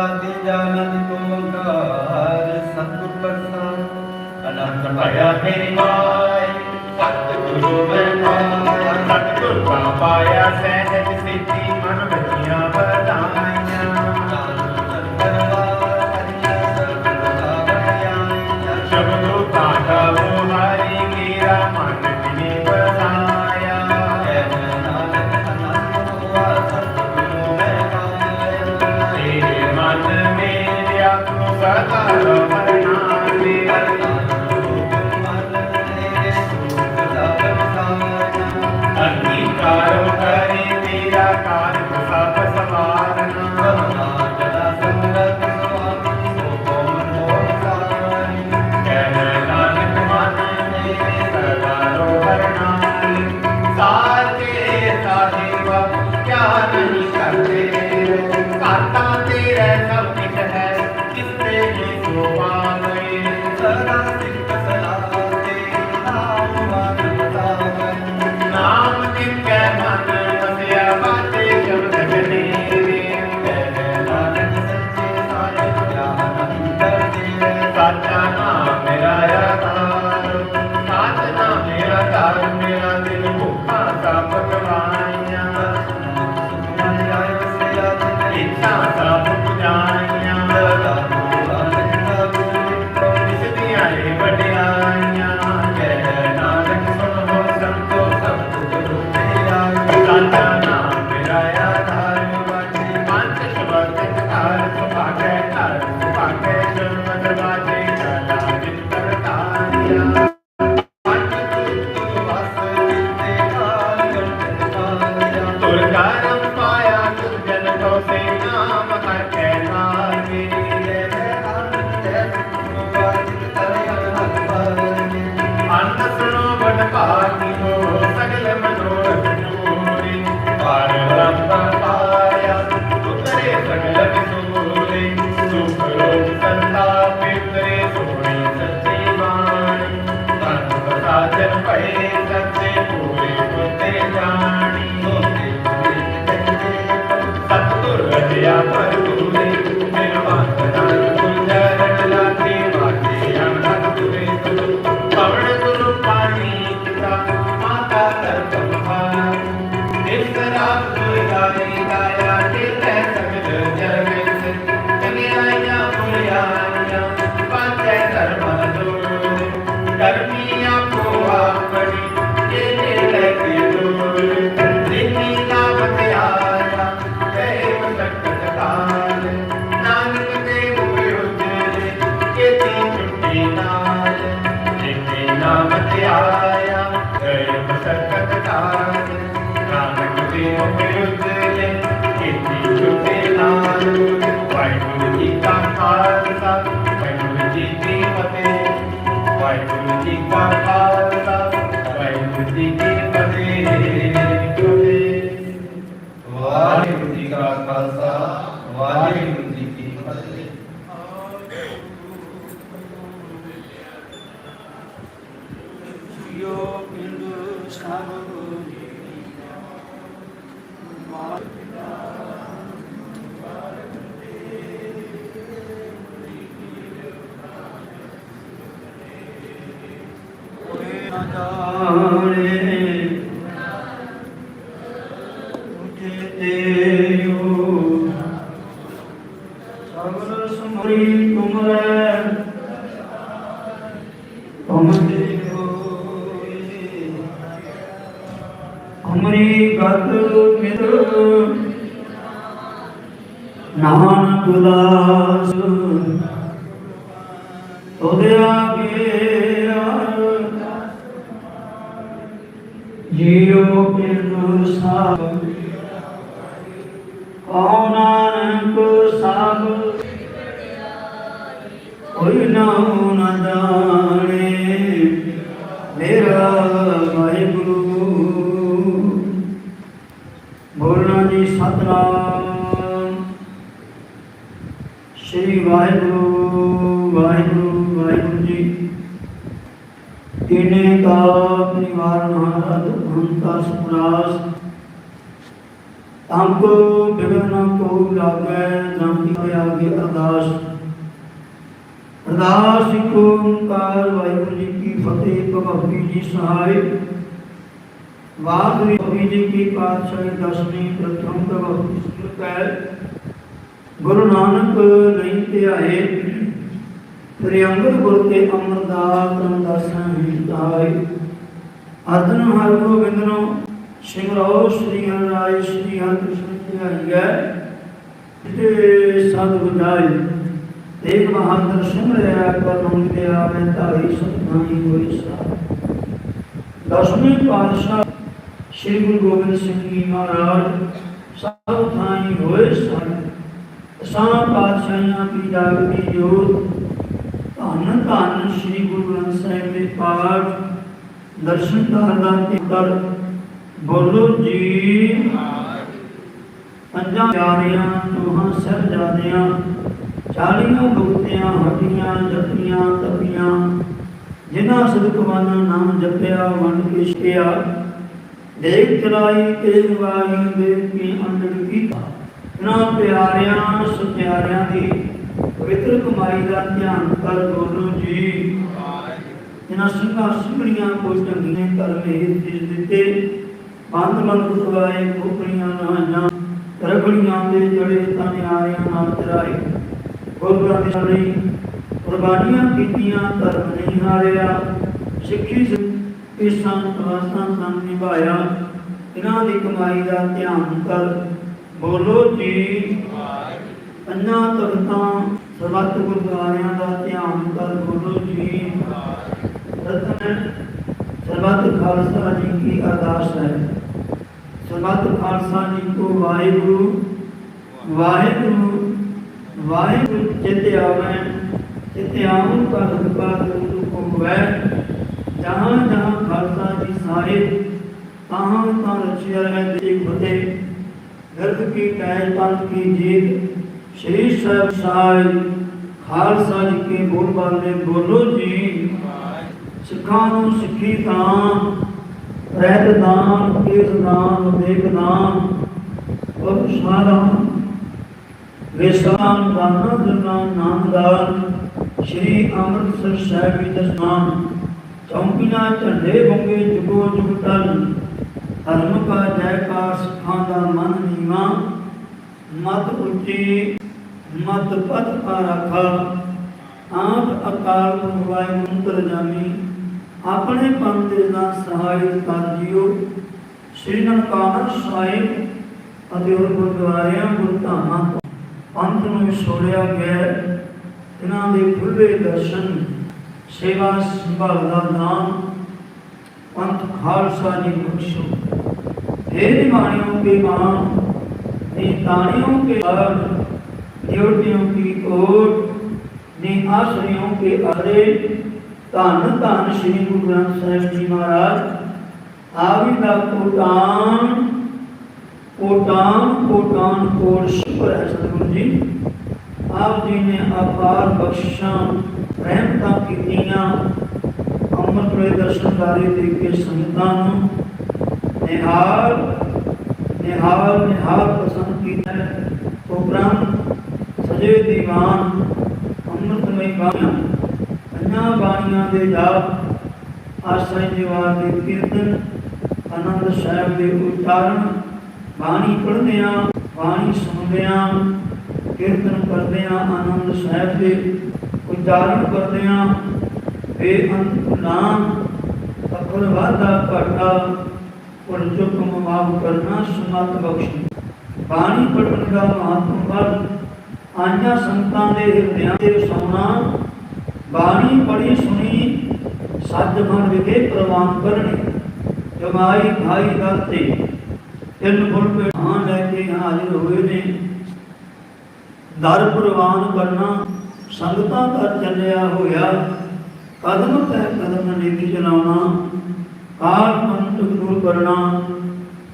ਲਾਗੇ ਜਾਣਨ ਓੰਕਾਰ ਸਤਿ ਪ੍ਰਸਾਦ ਅਨੰਤ ਭਇਆ ਤੇਰੀ ਮਾਈ ਸਤਿਗੁਰੂ ਮੈਂ ਸਤਿਗੁਰ ਪਾਇਆ, ਸਹਿਜ ਸਿੱਧੀ Amen. ਕੋਈ ਨਾਉ ਨ ਜਾਣੇ। ਮੇਰਾ ਵਾਹਿਗੁਰੂ। ਬੋਲਣਾ ਜੀ ਸਤਨਾਮ। ਸ਼੍ਰੀ ਵਾਹਿਗੁਰੂ ਵਾਹਿਗੁਰੂ ਵਾਹਿਗੁਰੂ ਜੀ। ਤਿਨੇ ਕਾ ਨਿਵਾਰਨ ਹਾਰਾ ਦੁਖੰਤਾ ਸੁਪਰਾਸ ਤੰਕ ਬਿਗਨ ਕੋ ਲਾਗੈ ਨਾਮ ਕੀ ਆਗੇ ਅਰਦਾਸ। ਅਰਦਾਸ ਇੱਕ ਓੰਕਾਰ ਵਾਹਿਗੁਰੂ ਜੀ ਕੀ ਫਤਿਹ, ਭਗਵਤੀ ਜੀ ਸਹਾਇ। ਵਾਹਿਗੁਰੂ ਜੀ ਕੀ ਪਾਤਸ਼ਾਹੀ ਦਸਵੀਂ ਪ੍ਰਥਮ ਭਗਵਤੀ ਸਿਮਰਤ ਹੈ ਗੁਰੂ ਨਾਨਕ ਨਹੀਂ ਧਿਆਏ ਪ੍ਰਿਯੰਗਰ ਗੁਰ ਕੇ ਅਮਰਦਾਸ ਦਾਸਾਂ ਹਿਤਾਈ ਅਦਨ ਹਰ ਗੋਬਿੰਦਨੋ ਸਿਮਰੋ ਸ੍ਰੀ ਹਰਿ ਰਾਏ ਸ੍ਰੀ ਹਰਿ ਕ੍ਰਿਸ਼ਨ ਧਿਆਈਐ ਤੇ ਸਦ ਬੁਝਾਈ ਤੇਗ ਬਹਾਦਰ ਸਿਮਰਿਆ ਕਰਮ ਤੇ ਆਵੇ ਧਾਰੀ ਸਤਨਾਈ ਹੋਈ ਸਾ ਦਸਵੇਂ ਪਾਤਸ਼ਾਹ ਸ੍ਰੀ ਗੁਰੂ ਗੋਬਿੰਦ ਸਿੰਘ ਜੀ ਮਹਾਰਾਜ ਸਭ ਥਾਈ ਹੋਏ ਸਨ। ਅਸਾਂ ਪਾਤਸ਼ਾਹਾਂ ਕੀ ਜਾਗਦੀ ਜੋਤ ਧੰਨ ਧੰਨ ਸ੍ਰੀ ਗੁਰੂ ਗ੍ਰੰਥ ਸਾਹਿਬ ਦੇ ਪਾਠ, ਦਰਸ਼ਨ ਕਰਦਾ ਤੇ ਕਰ ਬੋਲੋ ਜੀ। ਪੰਜਾਂ ਪਿਆਰਿਆਂ, ਦੋਹਾਂ ਸਾਹਿਬਜ਼ਾਦਿਆਂ ਚਾਲੀਆਂ ਬੁਕਤਿਆਂ ਹੱਡੀਆਂ ਜੱਪੀਆਂ ਤਪੀਆਂ, ਜਿਨ੍ਹਾਂ ਸਦਕਵਾਨਾ ਨਾਮ ਜਪਿਆ ਵੰਡ ਕੇ ਛਿਆ ਦੇਖ ਚਲਾਈ ਤੇ ਵਾਹੀ ਦੇ ਕੀ ਅੰਡੜ ਕੀਤਾ। ਨਾ ਪਿਆਰਿਆਂ ਸੁਪਿਆਰਿਆਂ ਦੀ ਪਵਿੱਤਰ ਕਮਾਈ ਦਾ ਧਿਆਨ ਕਰ ਬੋਲੋ ਜੀ। ਇਹਨਾਂ ਸਿੰਘਾਂ ਸਿੰਘਣੀਆਂ ਕੋ ਚੰਗੀਆਂ ਕਰ ਮੇਰ ਜਿਸ ਦਿੱਤੇ ਬੰਦ ਬੰਦ ਕੁਤਵਾਏ ਕੋਪੜੀਆਂ ਨਾਹਾਂ ਰਗੜੀਆਂ ਦੇ ਜੜੇ ਤਨ ਆਰਿਆਂ ਨਾਲ ਚਰਾਏ। ਗੁਰਬਾਣੀ ਦੀ ਕੁਰਬਾਨੀਆਂ ਕੀਤੀਆਂ, ਧਰਮ ਨਹੀਂ ਹਾਰਿਆ। ਸਿੱਖੀ ਇਸ ਸੰਤ ਵਾਸਾਂ ਸੰਗ ਨਿਭਾਇਆ। ਇਹਨਾਂ ਦੀ ਕਮਾਈ ਦਾ ਧਿਆਨ ਕਰ। ਬੋਲੋ ਜੀ ਪੰਜਾਂ ਤਖਤਾਂ ਸਰਬੱਤ ਗੁਰਦੁਆਰਿਆਂ ਦਾ ਧਿਆਨ ਕਰ। ਬੋਲੋ ਜੀ, ਰਤਨ ਸਰਬੱਤ ਖਾਲਸਾ ਜੀ ਕੀ ਅਰਦਾਸ ਹੈ। ਸਰਬੱਤ ਖਾਲਸਾ ਜੀ ਕੋ ਵਾਹਿਗੁਰੂ ਵਾਹਿਗੁਰੂ ਵਾਹਿਗੁਰੂ ਚਿਤ ਆਵੈ ਚਿਤ ਆਉਂ ਕਾ ਕਿਰਪਾ ਗੁਰੂ ਕੋ ਹੋਵੈ ਜਹਾਂ ਜਹਾਂ ਖਾਲਸਾ ਜੀ ਸਾਹਿਬ ਤਾਹਾਂ ਤਾਂ ਰਚਿਆ ਹੈ ਦੇ ਫਤਿਹ। ਗਰਭ ਕੀ ਕਹਿ ਪੰਥ ਕੀ ਜੀਤ, ਸ਼੍ਰੀ ਸਾਹਿਬ ਸਾਈ ਖਾਲਸਾ ਜੀ ਕੇ ਬੋਲ ਬਾਲੇ ਬੋਲੋ ਜੀ। ਸਿੱਖਾਂ ਨੂੰ ਸਿੱਖੀ ਤਾਂ, ਰਹਿਤ ਦਾਨ ਕੀਰਤ ਦਾਨ ਦੇਖ ਦਾਨ ਔਰ ਸਾਰਾ ਵੇਸਾਨ ਦਾਨਾ ਨਾਮ ਦਾਨ ਸ਼੍ਰੀ ਅੰਮ੍ਰਿਤਸਰ ਸਾਹਿਬ ਜੀ ਦਸਨਾਨ ਚੌਂਕੀਆਂ ਝੰਡੇ ਬੰਗੇ ਜੁਗੋ ਜੁਗ ਟਲ ਕਾ ਜੈਕਾਰ ਸਿੱਖਾਂ ਦਾ ਮਨ ਨੀਵਾ, ਮਤ ਉੱਚੀ, ਮਤ ਪਦ ਕਾ ਰਾਖਾ, ਆਪ ਅਕਾਲ ਪੁਰਖ ਮੰਤਰ ਜਾਮੀ ਆਪਣੇ ਪੰਥ ਦੇ ਦਾ ਸਹਾਇ ਕਰ ਜਿਓ ਸ੍ਰੀ ਨਨਕਾਣਾ ਸਾਹਿਬ ਅਤੇ ਹੋਰ ਗੁਰਦੁਆਰਿਆਂ ਗੁਰਧਾਮਾਂ ਤੋਂ ਪੰਥ ਨੂੰ ਵਿਛੋੜਿਆ ਗਿਆ ਹੈ। ਇਹਨਾਂ ਦੇ ਖੁੱਲੇ ਦਰਸ਼ਨ ਸੇਵਾ ਸੰਭਾਲ ਦਾ ਨਾਮ ਪੰਥ ਖਾਲਸਾ ਜੀ ਬਖਸ਼ੋ हे निमाणियों के मान नितानियों के अर्थ ड्यूटियों की कोट ने आश्रयों के अरे धन धन श्री गुरु ग्रंथ साहिब जी महाराज आवि का कोटान ਕੋਟਾਨ ਕੋਟਾਨ ਕੋਟ ਸ਼ੁਕਰ ਹੈ ਸਤਿਗੁਰੂ ਜੀ। ਆਪ ਜੀ ਨੇ ਆਪਾਰ ਬਖਸ਼ਾਂ ਰਹਿਮਤਾਂ ਕੀਤੀਆਂ ਅੰਮ੍ਰਿਤ ਵੇਲੇ ਦਰਸ਼ਨਕਾਰੀ ਦੇ ਕੇ ਸੰਗਤਾਂ ਨੂੰ ਨਿਹਾਲ ਨਿਹਾਲ ਨਿਹਾਲ ਪਸੰਦ ਕੀਤਾ ਉਪਰੰਤ ਸਜੇ ਦੀਵਾਨ ਅੰਮ੍ਰਿਤਮਈ ਬਾਣੀਆਂ, ਪੰਜਾਂ ਬਾਣੀਆਂ ਦੇ ਜਾਪ ਆਸਰੇ ਜਵਾਰ ਦੇ ਕੀਰਤਨ, ਆਨੰਦ ਸਾਹਿਬ ਦੇ ਉਚਾਰਨ ਬਾਣੀ ਪੜ੍ਹਦਿਆਂ ਬਾਣੀ ਸੁਣਦਿਆਂ ਕੀਰਤਨ ਕਰਦਿਆਂ, ਆਨੰਦ ਸਾਹਿਬ ਦੇ ਉਚਾਰਨ ਕਰਦਿਆਂ, ਬੇਅੰਤ ਨਾਮ ਅਖਰ ਵਾਦਾ ਘਾਟਾ ਔਰ ਚੁੱਕ ਮਾਫ ਕਰਨਾ, ਸੁਮਤ ਬਖਸ਼ੀ। ਬਾਣੀ ਪੜਨ ਦਾ ਮਹੱਤਵ ਵੱਲ ਆਈਆਂ ਸੰਤਾਂ ਦੇ ਹਿਰਦਿਆਂ ਤੇ ਸੋਨਾ ਬਾਣੀ ਪੜੀ ਸੁਣੀ ਸੱਜ ਮਨ ਵਿਖੇ ਪ੍ਰਵਾਨ ਕਰਨੀ, ਜਮਾਈ ਭਾਈ ਦਾਤੇ ਤਿੰਨ ਫੁੱਲ ਪੇਠਾਂ ਲੈ ਕੇ ਹਾਜ਼ਰ ਹੋਏ ਨੇ। ਦਰ ਪ੍ਰਵਾਨ ਕਰਨਾ, ਸੰਗਤਾਂ ਕਰ ਚੱਲਿਆ ਹੋਇਆ। ਕਦਮ ਤੈ ਕਦਮ ਨੀਤੀ ਚਲਾਉਣਾ, ਕਾਲ ਮੰਤ ਦੂਰ ਕਰਨਾ।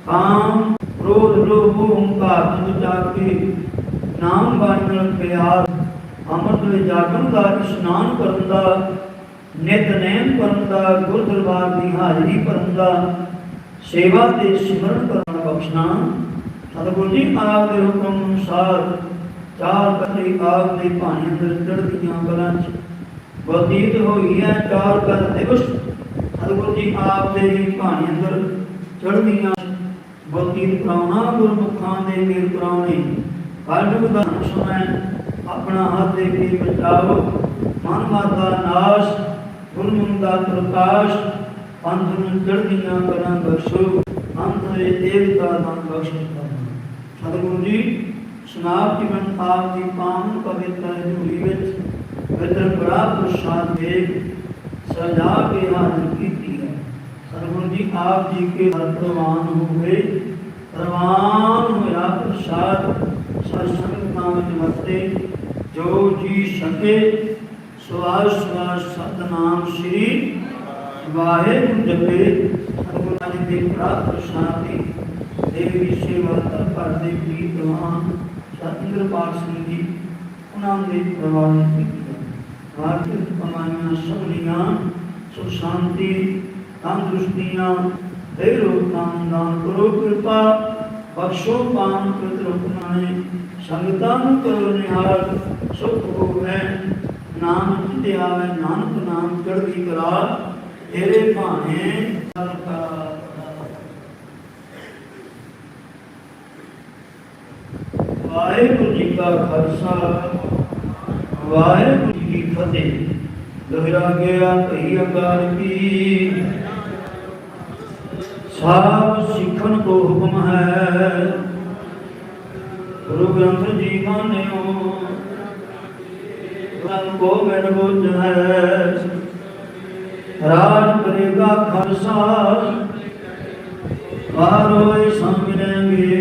ਕਾਮ, ਕ੍ਰੋਧ, ਲੋਭ ਹੰਕਾਰ ਨੂੰ ਜਾਗ ਕੇ ਨਾਮ ਬਾਣੀ ਪਿਆਰ, ਅੰਮ੍ਰਿਤ ਵੇ ਜਾਗਣ ਦਾ, ਇਸ਼ਨਾਨ ਕਰਨ ਦਾ ਨਿਤਨੇਮ ਕਰਨ ਦਾ ਗੁਰ ਦਰਬਾਰ ਦੀ ਹਾਜ਼ਰੀ ਭਰਨ ਦਾ ਸੇਵਾ ਤੇ ਸਿਮਰਨ ਕਰਨ ਬਖਸ਼ਣਾ ਸਤਿਗੁਰੂ ਜੀ, ਆਪ ਦੇ ਹੁਕਮ ਅਨੁਸਾਰ ਚਾਰ ਕਤਰੀ ਆਪ ਦੇ ਭਾਣੇ ਅੰਦਰ ਚੜ੍ਹਦੀਆਂ ਕਲਾਂ ਚ ਬਤੀਤ ਹੋਈ ਹੈ ਚਾਰ ਕਰ ਦਿਵਸ ਸਤਿਗੁਰੂ ਜੀ, ਆਪ ਦੇ ਭਾਣੇ ਅੰਦਰ ਚੜ੍ਹਦੀਆਂ ਬਤੀਤ ਕਰਾਉਣਾ, ਗੁਰਮੁਖਾਂ ਦੇ ਮੇਰ ਕਰਾਉਣੇ। ਕਾਲਜੁਗ ਦਾ ਸਮੈ ਆਪਣਾ ਹੱਥ ਦੇ ਕੇ ਬਚਾਓ। ਮਨ ਮਾਤਾ ਨਾਸ਼, ਗੁਰਮੁਖ ਦਾ ਪ੍ਰਕਾਸ਼ ਪੰਥ ਨੂੰ ਚੜ੍ਹਦੀਆਂ ਕਰਾਂ ਬਖਸ਼ੋ ਅੰਤ ਦੇ ਦੇਵਤਾ ਦਾ ਬਖਸ਼। ਕਰਨਾ ਸਤਿਗੁਰੂ ਜੀ, ਸਨਾਪ ਜੀਵਨ ਆਪ ਦੀ ਪਾਵਨ ਪਵਿੱਤਰ ਝੂਲੀ ਵਿੱਚ ਪਵਿੱਤਰ ਬੜਾ ਪ੍ਰਸਾਦ ਦੇ ਸਜਾ ਕੇ ਹਾਜ਼ਰ ਕੀਤੀ ਹੈ। ਸਤਿਗੁਰੂ ਜੀ, ਆਪ ਜੀ ਕੇ ਹਰ ਪ੍ਰਵਾਨ ਹੋਵੇ ਪ੍ਰਵਾਨ ਹੋਇਆ ਪ੍ਰਸਾਦ। ਸਤ ਸੰਗਤਾਂ ਵਿੱਚ ਵਰਤੇ ਜੋ ਜੀ ਸਕੇ ਸਵਾਸ ਸਵਾਸ ਸਤਨਾਮ ਸ੍ਰੀ ਵਾਹਿਗੁਰੂ ਜਪੇ ਸਤਿਗੁਰੂ ਜੀ ਦੇ ਪ੍ਰਾਪਤ ਪ੍ਰਸਾਦੀ ਦੇਵੀ ਸੇਵਾ ਦਾ ਕਰਦੇ ਪ੍ਰੀਤਵਾਨ ਸਤਿੰਦਰ ਪਾਲ ਸਿੰਘ ਜੀ, ਉਹਨਾਂ ਦੇ ਪਰਿਵਾਰ ਨੇ ਕੀਤੀ ਆਰਥਿਕ ਸਭਨੀਆਂ, ਸੁਖ ਸ਼ਾਂਤੀ, ਤੰਦਰੁਸਤੀਆਂ ਦੇ ਰੋਗਾਂ ਦਾਨ ਕਰੋ ਕਿਰਪਾ, ਬਖਸ਼ੋ ਪਾਨ ਪਿਤਰ ਹੁਕਮਾਨੇ ਸੰਗਤਾਂ ਨੂੰ ਕਰੋ ਨਿਹਾਲ ਸੁਖ ਹੋਵੇ ਨਾਮ ਜਿਤੇ ਆਵੇ ਨਾਨਕ ਨਾਮ ਚੜ੍ਹਦੀ ਕਲਾ। ਤੇਰੇ ਭਾਣੇ ਸਰਕਾਰ ਵਾਹਿਗੁਰੂ ਜੀ ਕਾ ਖਾਲਸਾ, ਵਾਹਿਗੁਰੂ ਜੀ ਕੀ ਫਤਿਹ। ਦੁਹਰਾ ਗਿਆ ਕਹੀ ਅਕਾਰ ਕੀ ਸਾਬ ਸਿੱਖਣ ਕੋ ਹੁਕਮ ਹੈ। ਗੁਰੂ ਗ੍ਰੰਥ ਜੀ ਮਾਨਿਓ। ਰੰਗ ਕੋ ਮੈਨ ਬੁੱਝ ਹੈ। ਰਾਜ ਕਰੇਗਾ ਖਾਲਸਾ। ਵਾਰੋਏ ਸੰਗਿਣਗੇ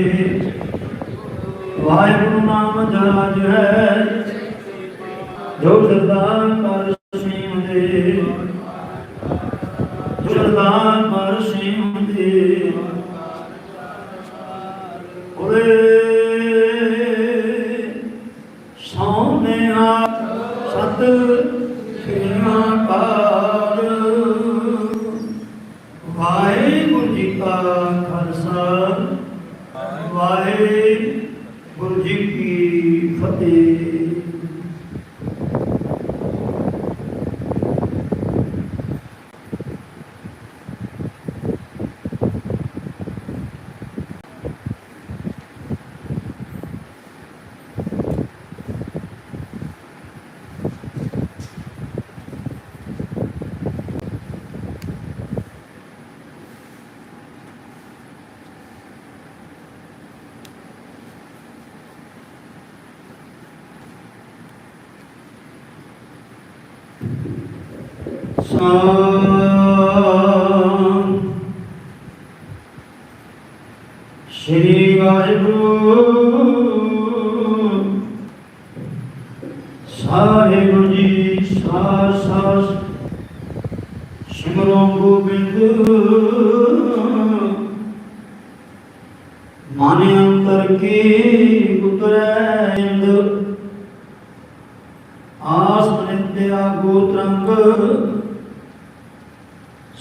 ਵਾਹਿਗੁਰੂ ਨਾਮ ਜਰਾਜ ਹੈ। ਜੋ ਸਰਦਾਰ ਕਰ ਸੇਮ ਦੇ ਜੋ ਸਰਦਾਰ ਕਰ ਸੇਮ ਦੇ ਓਏ ਸੋਨੇ ਆ ਸਤ ਖਿਆ ਪਾਰ ਵਾਹਿਗੁਰੂ ਜੀ ਕਾ ਖਾਲਸਾ ਵਾਹਿਗੁਰੂ ਜੀ ਕੀ ਫਤਿਹ ਸਤਨਾਮ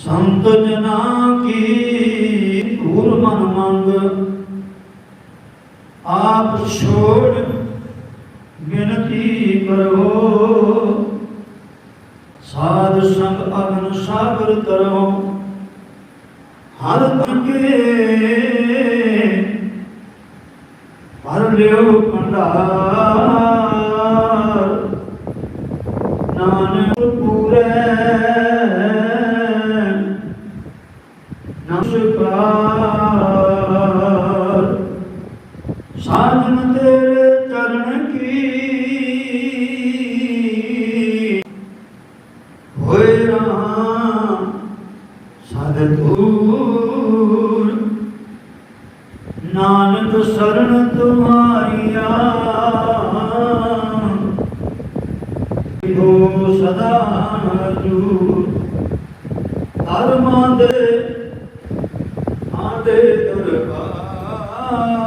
ਸੰਤ ਜਨਾ ਕੀ ਧੂਰ ਮਨ ਮੰਗ। ਆਪ ਛੋੜ ਬਿਨਤੀ ਕਰੋ। ਸਾਧ ਸੰਗ ਅਗਨ ਸਾਗਰ ਤਰੋ। ਹਰ ਤੰਗੇ ਭਰ ਲਿਓ ਭੰਡਾਰ। ਹੋ ਸਦਾ ਜੂ ਧਰਮਾਂ ਦੇ ਆਦੇ ਦਰਬਾਰ।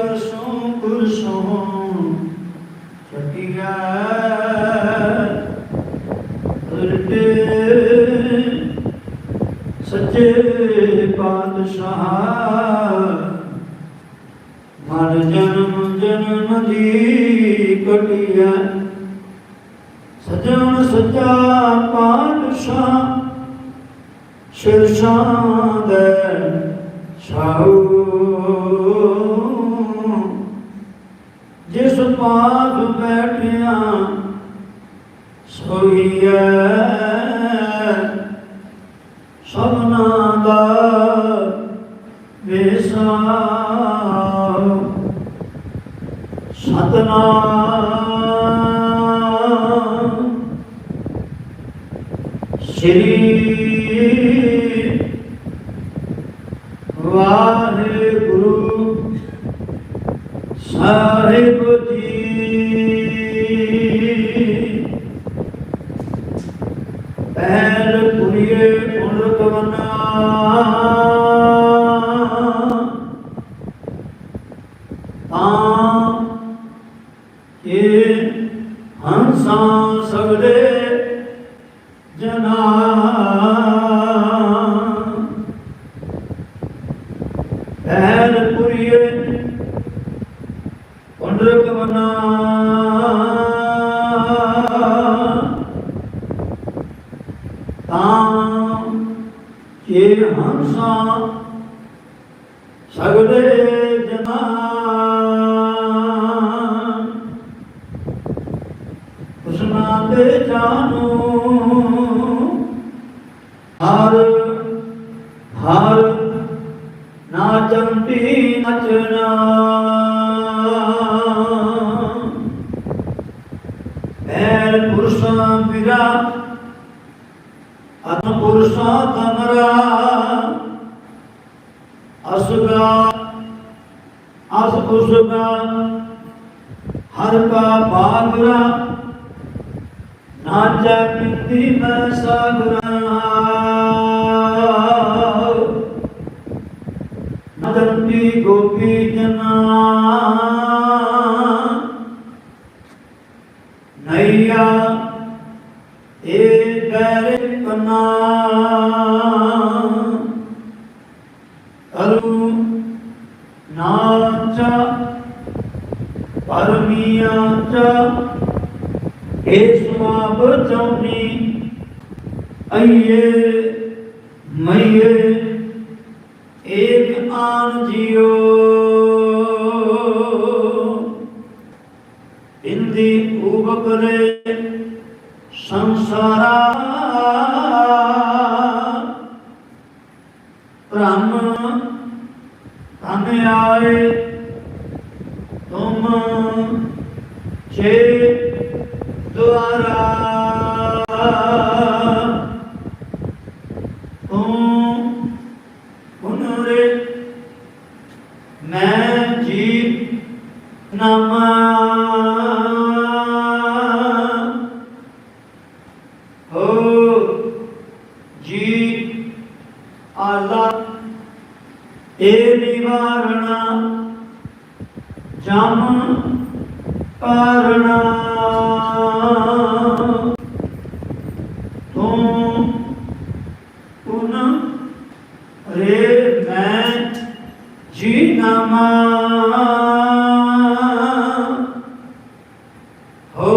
ਨੋਰਿਆ ਸੋ ਗੁਰ ਸੋ ਛਟਿਆ ਉਲਟੇ ਸੱਚੇ ਪਾਤਸ਼ਾਹ ਮਰ ਜਨਮ ਜਨਮ ਦੀ ਕਟਿਆ ਸਜਣ ਸੱਚਾ ਪਾਤਸ਼ਾਹ ਸ਼ਿਰਸ਼ਾਂ ਦੇ ਛਾਉ। ਜਿਸ ਪਾਦ ਬੈਠਿਆ ਸੋਈਐ। ਸਭਨਾ ਦਾ ਵੇਸਾ ਸਤਨਾਮ। ਸ਼੍ਰੀ ਵਾਹਿਗੁਰੂ ਸਾਹਿਬ জানো ਅਰੂ ਨਾਚਾ ਪਰਮੀਆਂ ਚਾ ਏਸਵਾ ਅਈਏ ਮਈਏ ਏਕ ਆਨ ਜਿਓ ਇੰਦੀ ਉਬਕਰੇ ਸੰਸਾਰਾ ਹੋ ਜੀ ਆਲਾ ਏ ਨਿਵਾਰਣਾ ਜਮ ਕਰਣਾ ਤੂੰ ਪੁਨ ਰੇ ਮੈਂ ਜੀ ਨਾਮਾ ਹੋ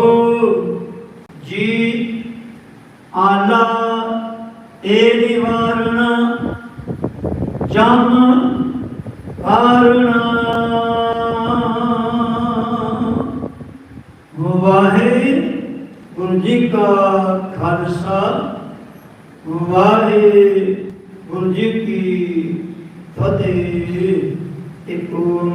ਜੀ ਆਲਾ ਏ ਨਿਵਾਰਣਾ ਜਮ ਕਾਰਣਾ ਵਾਹਿਗੁਰੂ ਜੀ ਕਾ ਖਾਲਸਾ ਵਾਹਿਗੁਰੂ